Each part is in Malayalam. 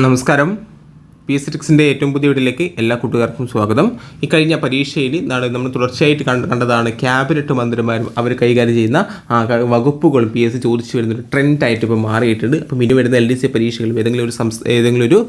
നമസ്കാരം പി എസ് സിക്സിന്റെ ഏറ്റവും പുതിയ വീട്ടിലേക്ക് എല്ലാ കൂട്ടുകാർക്കും സ്വാഗതം. ഈ കഴിഞ്ഞ പരീക്ഷയിൽ നമ്മൾ തുടർച്ചയായിട്ട് കണ്ട കണ്ടതാണ് ക്യാബിനറ്റ് മന്ത്രിമാരും അവർ കൈകാര്യം ചെയ്യുന്ന വകുപ്പുകളും പി എസ് സി ചോദിച്ചു വരുന്നൊരു ട്രെൻഡായിട്ട് ഇപ്പോൾ മാറിയിട്ടുണ്ട്. അപ്പോൾ ഇനി വരുന്ന എൽ ഡി സി പരീക്ഷകളിൽ ഏതെങ്കിലും ഒരു സംസ് ഏതെങ്കിലും ഒരു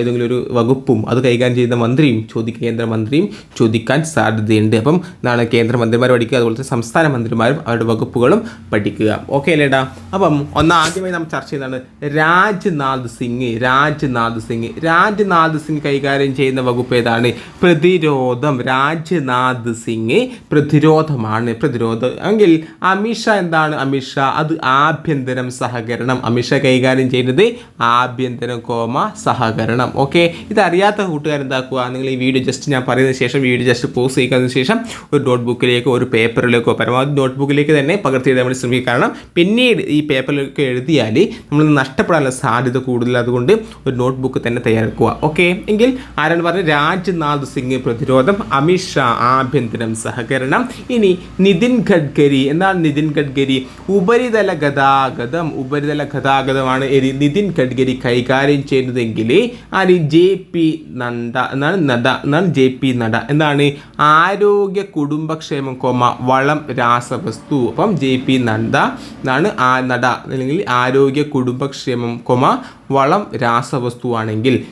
ഏതെങ്കിലും ഒരു വകുപ്പും അത് കൈകാര്യം ചെയ്യുന്ന മന്ത്രിയും ചോദി കേന്ദ്രമന്ത്രിയും ചോദിക്കാൻ സാധ്യതയുണ്ട്. അപ്പം നാളെ കേന്ദ്രമന്ത്രിമാർ പഠിക്കുക അതുപോലെ തന്നെ സംസ്ഥാന മന്ത്രിമാരും അവരുടെ വകുപ്പുകളും പഠിക്കുക. ഓക്കെ അല്ലേടാ? അപ്പം ഒന്ന് ആദ്യമായി നമ്മൾ ചർച്ച ചെയ്യുന്നതാണ് രാജ്നാഥ് സിംഗ് രാജ്നാഥ് സിംഗ്. രാജ്നാഥ് സിംഗ് കൈകാര്യം ചെയ്യുന്ന വകുപ്പ് ഏതാണ്? പ്രതിരോധം. രാജ്നാഥ് സിംഗ് പ്രതിരോധമാണ്. പ്രതിരോധം. എങ്കിൽ അമിത്ഷാ എന്താണ് അമിത്ഷാ അത് ആഭ്യന്തരം സഹകരണം. അമിത്ഷാ കൈകാര്യം ചെയ്യുന്നത് ആഭ്യന്തരം കോമ സഹകരണം. ഓക്കെ? ഇതറിയാത്ത കൂട്ടുകാരെന്താക്കുക നിങ്ങൾ ഈ വീഡിയോ ജസ്റ്റ് ഞാൻ പറയുന്ന ശേഷം വീഡിയോ ജസ്റ്റ് പോസ്റ്റ് ചെയ്യുന്നതിന് ശേഷം ഒരു നോട്ട് ബുക്കിലേക്കോ ഒരു പേപ്പറിലേക്കോ പരമാവധി നോട്ട് ബുക്കിലേക്ക് തന്നെ പകർത്തി എഴുതാൻ വേണ്ടി ശ്രമിക്കുക. കാരണം പിന്നീട് ഈ പേപ്പറിലൊക്കെ എഴുതിയാൽ നമ്മൾ നഷ്ടപ്പെടാനുള്ള സാധ്യത കൂടുതൽ. അതുകൊണ്ട് ഒരു നോട്ട് ബുക്ക് തന്നെ തയ്യാറാക്കുക. ഓക്കെ? എങ്കിൽ ആരാണ് പറഞ്ഞത്? രാജ്നാഥ് സിംഗ് പ്രതിരോധം അമിത്ഷാ ആഭ്യന്തരം സഹകരണം. ഇനി നിതിൻ ഗഡ്കരി. എന്താണ് നിതിൻ ഗഡ്കരി? ഉപരിതല ഗതാഗതം. ഉപരിതല ഗതാഗതമാണ് നിതിൻ ഗഡ്കരി കൈകാര്യം ചെയ്യുന്നതെങ്കിൽ ആര്? ജെ പി നഡ എന്നാണ് നഡ എന്നാണ് ജെ പി നഡ എന്താണ്? ആരോഗ്യ കുടുംബക്ഷേമം കോമ വളം രാസവസ്തു. അപ്പം ജെ പി നഡ എന്നാണ് ആ നഡ അല്ലെങ്കിൽ ആരോഗ്യ കുടുംബക്ഷേമം കോമ വളം രാസവസ്തുവാണെങ്കിൽ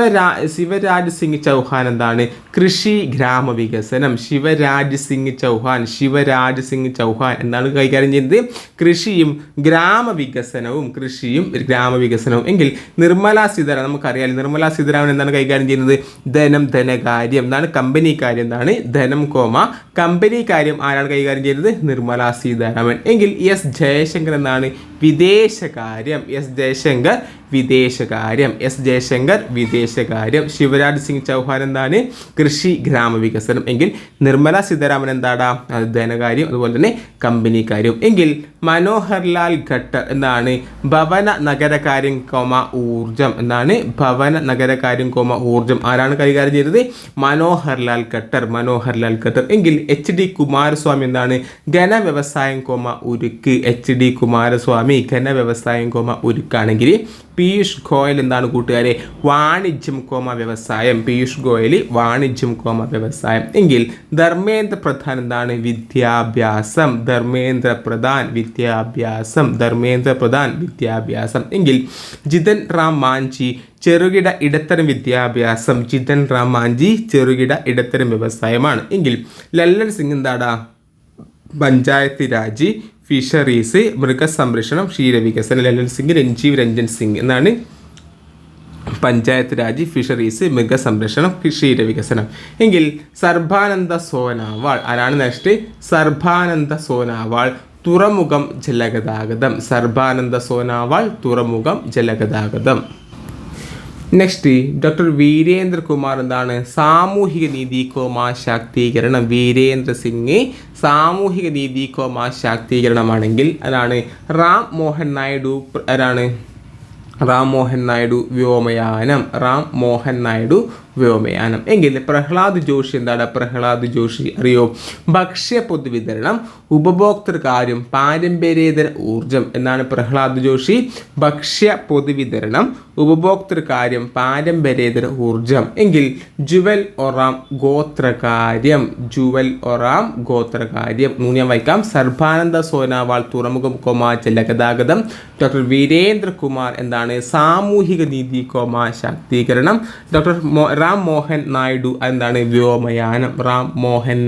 ശിവരാ ശിവരാജ് സിംഗ് ചൗഹാൻ എന്താണ്? കൃഷി ഗ്രാമവികസനം. ശിവരാജ് സിംഗ് ചൗഹാൻ ശിവരാജ് സിംഗ് ചൗഹാൻ എന്നാണ് കൈകാര്യം ചെയ്യുന്നത്. കൃഷിയും ഗ്രാമവികസനവും കൃഷിയും ഗ്രാമവികസനവും. എങ്കിൽ നിർമ്മല സീതാരാമൻ നമുക്കറിയാം നിർമ്മല സീതാരാമൻ എന്താണ് കൈകാര്യം ചെയ്യുന്നത്? ധനം ധനകാര്യം. എന്താണ്? കമ്പനി കാര്യം എന്താണ്? ധനം കോമ. കമ്പനി കാര്യം ആരാണ് കൈകാര്യം ചെയ്യുന്നത്? നിർമ്മല സീതാരാമൻ. എങ്കിൽ എസ് ജയശങ്കർ എന്താണ്? വിദേശകാര്യം. എസ് ജയശങ്കർ വിദേശകാര്യം. എസ് ജയശങ്കർ വിദേശകാര്യം. ശിവരാജ് സിംഗ് ചൗഹാൻ എന്താണ്? കൃഷി ഗ്രാമവികസനം. എങ്കിൽ നിർമ്മല സീതാരാമൻ എന്താണ് ധനകാര്യം അതുപോലെ തന്നെ കമ്പനി കാര്യം എങ്കിൽ മനോഹർലാൽ ഖട്ടർ എന്താണ്? ഭവന നഗരകാര്യം കോമ ഊർജം. എന്നാണ് ഭവന നഗരകാര്യം കോമ ഊർജം. ആരാണ് കൈകാര്യം ചെയ്തത്? മനോഹർലാൽ ഖട്ടർ മനോഹർലാൽ ഖട്ടർ. എങ്കിൽ എച്ച് ഡി കുമാരസ്വാമി എന്താണ്? ഘനവ്യവസായം കോമ ഉരുക്ക്. എച്ച് ഡി കുമാരസ്വാമി ഘനവ്യവസായം കോമ ഉരുക്കാണെങ്കിൽ പീയൂഷ് ഗോയൽ എന്താണ് കൂട്ടുകാരെ? വാണിജ്യം കോമ വ്യവസായം. പീയൂഷ് ഗോയൽ വാണിജ്യം കോമ വ്യവസായം. എങ്കിൽ ധർമ്മേന്ദ്ര പ്രധാൻ എന്താണ്? വിദ്യാഭ്യാസം. ധർമ്മേന്ദ്ര പ്രധാൻ വിദ്യാഭ്യാസം. ധർമ്മേന്ദ്ര പ്രധാൻ വിദ്യാഭ്യാസം. എങ്കിൽ ജിതൻ റാം മാഞ്ചി ചെറുകിട ഇടത്തരം വിദ്യാഭ്യാസം. ജിതൻ റാം മാഞ്ചി ചെറുകിട ഇടത്തരം വ്യവസായമാണ്. എങ്കിൽ ലല്ലൻ സിംഗ് എന്താടാ? പഞ്ചായത്ത് രാജ് ഫിഷറീസ് മൃഗസംരക്ഷണം ക്ഷീരവികസനം ലല്ലൻ സിംഗ് രഞ്ജീവ് രഞ്ജൻ സിംഗ് എന്നാണ് പഞ്ചായത്ത് രാജ് ഫിഷറീസ് മൃഗസംരക്ഷണം ക്ഷീരവികസനം. എങ്കിൽ സർബാനന്ദ സോനാവാൾ ആരാണ് നെക്സ്റ്റ് സർബാനന്ദ സോനാവാൾ തുറമുഖം ജലഗതാഗതം. സർബാനന്ദ സോനാവാൾ തുറമുഖം ജലഗതാഗതം. നെക്സ്റ്റ് ഡോക്ടർ വീരേന്ദ്രകുമാർ എന്താണ്? സാമൂഹിക നീതി കോമ ശാക്തീകരണം. വീരേന്ദ്ര സിംഗ് സാമൂഹിക നീതി കോമ ശാക്തീകരണമാണെങ്കിൽ അതാണ് റാം മോഹൻ നായിഡു ആരാണ് റാം മോഹൻ നായിഡു വ്യോമയാനം. റാം മോഹൻ നായിഡു വ്യോമയാനം. എങ്കിൽ പ്രഹ്ലാദ് ജോഷി എന്താണ്? പ്രഹ്ലാദ് ജോഷി അറിയോ? ഭക്ഷ്യ പൊതുവിതരണം ഉപഭോക്തൃ കാര്യം പാരമ്പര്യേതര ഊർജം എന്നാണ് പ്രഹ്ലാദ് ജോഷി. ഭക്ഷ്യ പൊതുവിതരണം ഉപഭോക്തൃ കാര്യം പാരമ്പര്യേതര ഊർജം എങ്കിൽ ജുവൽ ഒറാം ഗോത്രകാര്യം ജുവൽ ഒറാം ഗോത്രകാര്യം. ഞാൻ വായിക്കാം. സർബാനന്ദ സോനാവാൾ തുറമുഖം കൊമ ജലഗതാഗതം ഡോക്ടർ വീരേന്ദ്രകുമാർ എന്താണ്? സാമൂഹിക നീതി കോമ ശാക്തീകരണം ഡോക്ടർ റാം മോഹൻ നായിഡു എന്താണ് വ്യോമയാനം? റാം മോഹൻ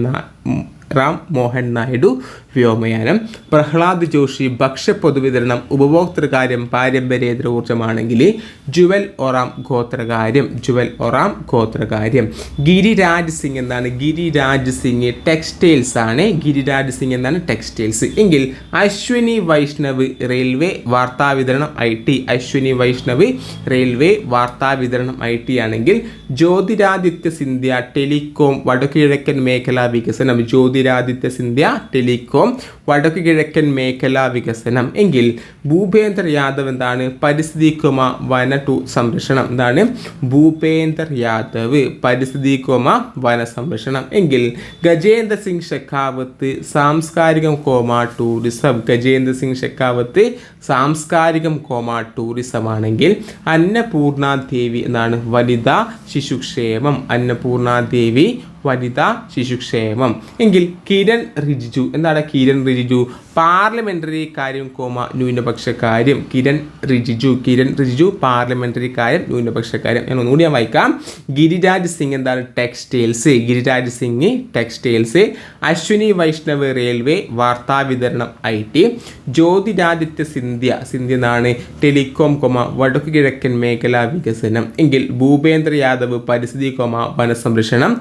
റാം മോഹൻ നായിഡു വ്യോമയാനം. പ്രഹ്ലാദ് ജോഷി ഭക്ഷ്യ പൊതുവിതരണം ഉപഭോക്തൃകാര്യം പാരമ്പര്യേതര ഊർജമാണെങ്കിൽ ജുവൽ ഒറാം ഗോത്രകാര്യം ജുവൽ ഒറാം ഗോത്രകാര്യം ഗിരിരാജ് സിംഗ് എന്താണ്? ഗിരിരാജ് സിംഗ് ടെക്സ്റ്റൈൽസ് ആണ്. ഗിരിരാജ് സിംഗ് എന്താണ്? ടെക്സ്റ്റൈൽസ്. എങ്കിൽ Ashwini Vaishnaw railway വാർത്താവിതരണം I T. Ashwini Vaishnaw railway വാർത്താവിതരണം I T ആണെങ്കിൽ ജ്യോതിരാദിത്യ സിന്ധ്യ ടെലികോം വടക്കുകിഴക്കൻ മേഖലാ വികസനം. ജ്യോതിരാദിത്യ സിന്ധ്യ ടെലികോം വടക്കു കിഴക്കൻ മേഖലാ വികസനം. എങ്കിൽ ഭൂപേന്ദ്ര യാദവ് എന്താണ്? പരിസ്ഥിതി കൊമ വന ടു സംരക്ഷണം. എന്താണ്? ഭൂപേന്ദർ യാദവ് പരിസ്ഥിതി കൊമ വന സംരക്ഷണം. എങ്കിൽ ഗജേന്ദ്ര സിംഗ് ഷെഖാവത്ത് സാംസ്കാരികം കോമ ടൂറിസം. ഗജേന്ദ്ര സിംഗ് ഷെഖാവത്ത് സാംസ്കാരികം കോമ ടൂറിസം ആണെങ്കിൽ അന്നപൂർണ ദേവി എന്നാണ് വനിതാ ശിശുക്ഷേമം അന്നപൂർണ ദേവി വനിതാ ശിശുക്ഷേമം എങ്കിൽ കിരൺ റിജിജു. എന്താണ് കിരൺ റിജിജു? പാർലമെന്ററി കാര്യം കോമ ന്യൂനപക്ഷ കാര്യം. കിരൺ റിജിജു കിരൺ റിജിജു പാർലമെന്ററി കാര്യം ന്യൂനപക്ഷ കാര്യം. ഞാൻ ഒന്നുകൂടി ഞാൻ വായിക്കാം. ഗിരിരാജ് സിംഗ് എന്താണ് textiles? Giriraj Singh textiles. Ashwini Vaishnaw railway വാർത്താ വിതരണം ഐ ടി. ജ്യോതിരാദിത്യ സിന്ധ്യ. സിന്ധ്യ എന്നാണ് ടെലികോം കോമ വടക്കു കിഴക്കൻ മേഖലാ വികസനം. എങ്കിൽ ഭൂപേന്ദ്ര യാദവ് പരിസ്ഥിതി കോമ വനസംരക്ഷണം.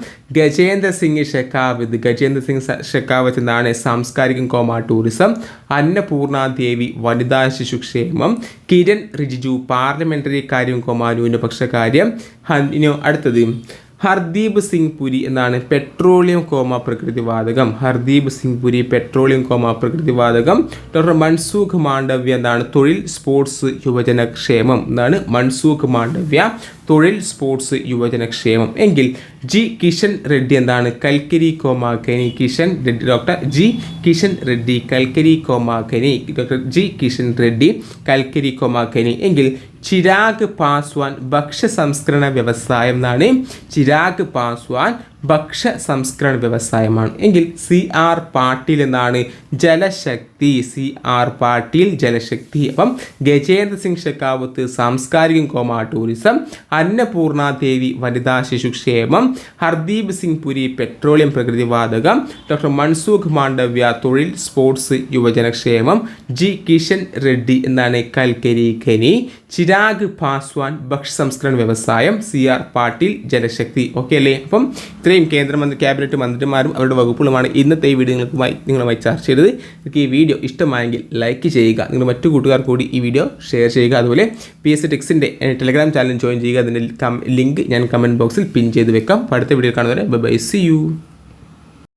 ഗജേന്ദ്ര സിംഗ് ഷെക്കാവത്ത് ഗജേന്ദ്ര സിംഗ് ഷെക്കാവത്ത് എന്നാണ് സാംസ്കാരികം കോമ ടൂറിസം അന്നപൂർണ ദേവി വനിതാ ശിശുക്ഷേമം കിരൺ റിജിജു പാർലമെന്ററി കാര്യം കോമ ന്യൂനപക്ഷ കാര്യം അടുത്തത് ഹർദീപ് സിംഗ് പുരി എന്നാണ് പെട്രോളിയം കോമ പ്രകൃതിവാതകം ഹർദീപ് സിംഗ് പുരി പെട്രോളിയം കോമ പ്രകൃതിവാതകം ഡോക്ടർ മൻസൂഖ് മാണ്ഡവ്യ എന്നാണ് തൊഴിൽ സ്പോർട്സ് യുവജനക്ഷേമം എന്നാണ് മൻസൂഖ് മാണ്ഡവ്യ തൊഴിൽ സ്പോർട്സ് യുവജനക്ഷേമം എങ്കിൽ ജി കിഷൻ റെഡ്ഡി എന്താണ്? കൽക്കരി കോമാഖനി കിഷൻ റെഡ്ഡി. ഡോക്ടർ ജി കിഷൻ റെഡ്ഡി കൽക്കരി കോമാഖനി ഡോക്ടർ ജി കിഷൻ റെഡ്ഡി കൽക്കരി കോമാഖനി എങ്കിൽ ചിരാഗ് പാസ്വാൻ ഭക്ഷ്യ സംസ്കരണ വ്യവസായം എന്നാണ്. ചിരാഗ് പാസ്വാൻ ഭക്ഷ്യ സംസ്കരണ വ്യവസായമാണ്. എങ്കിൽ സി ആർ പാട്ടീൽ എന്നാണ് ജലശക്തി സി ആർ പാട്ടീൽ ജലശക്തി. അപ്പം ഗജേന്ദ്ര സിംഗ് ഷെക്കാവത്ത് സാംസ്കാരികം കോമ ടൂറിസം അന്നപൂർണ ദേവി വനിതാ ശിശുക്ഷേമം ഹർദീപ് സിംഗ് പുരി പെട്രോളിയം പ്രകൃതിവാതകം ഡോക്ടർ മൻസൂഖ് മാണ്ഡവ്യ തൊഴിൽ സ്പോർട്സ് യുവജനക്ഷേമം ജി കിഷൻ റെഡ്ഡി എന്നാണ് കൽക്കരി ഖനി ചിരാഗ് പാസ്വാൻ ഭക്ഷ്യ സംസ്കരണ വ്യവസായം സി ആർ പാട്ടീൽ ജലശക്തി. ഓക്കെ അല്ലേ? അപ്പം ഇത്രയും കേന്ദ്രമന്ത്രി ക്യാബിനറ്റ് മന്ത്രിമാരും അവരുടെ വകുപ്പുകളുമാണ് ഇന്നത്തെ ഈ വീഡിയോ നിങ്ങളുമായി ചർച്ച ചെയ്തത്. നിങ്ങൾക്ക് ഈ വീഡിയോ ഇഷ്ടമായെങ്കിൽ ലൈക്ക് ചെയ്യുക. നിങ്ങൾ മറ്റു കൂട്ടുകാർ കൂടി ഈ വീഡിയോ ഷെയർ ചെയ്യുക. അതുപോലെ പി എസ് ടെക്സിന്റെ ടെലഗ്രാം ചാനൽ ജോയിൻ ചെയ്യുക. അതിന്റെ ലിങ്ക് ഞാൻ കമന്റ് ബോക്സിൽ പിൻ ചെയ്ത് വെക്കാം. അടുത്ത വീഡിയോ കാണുന്നവരെ ബൈ സി യു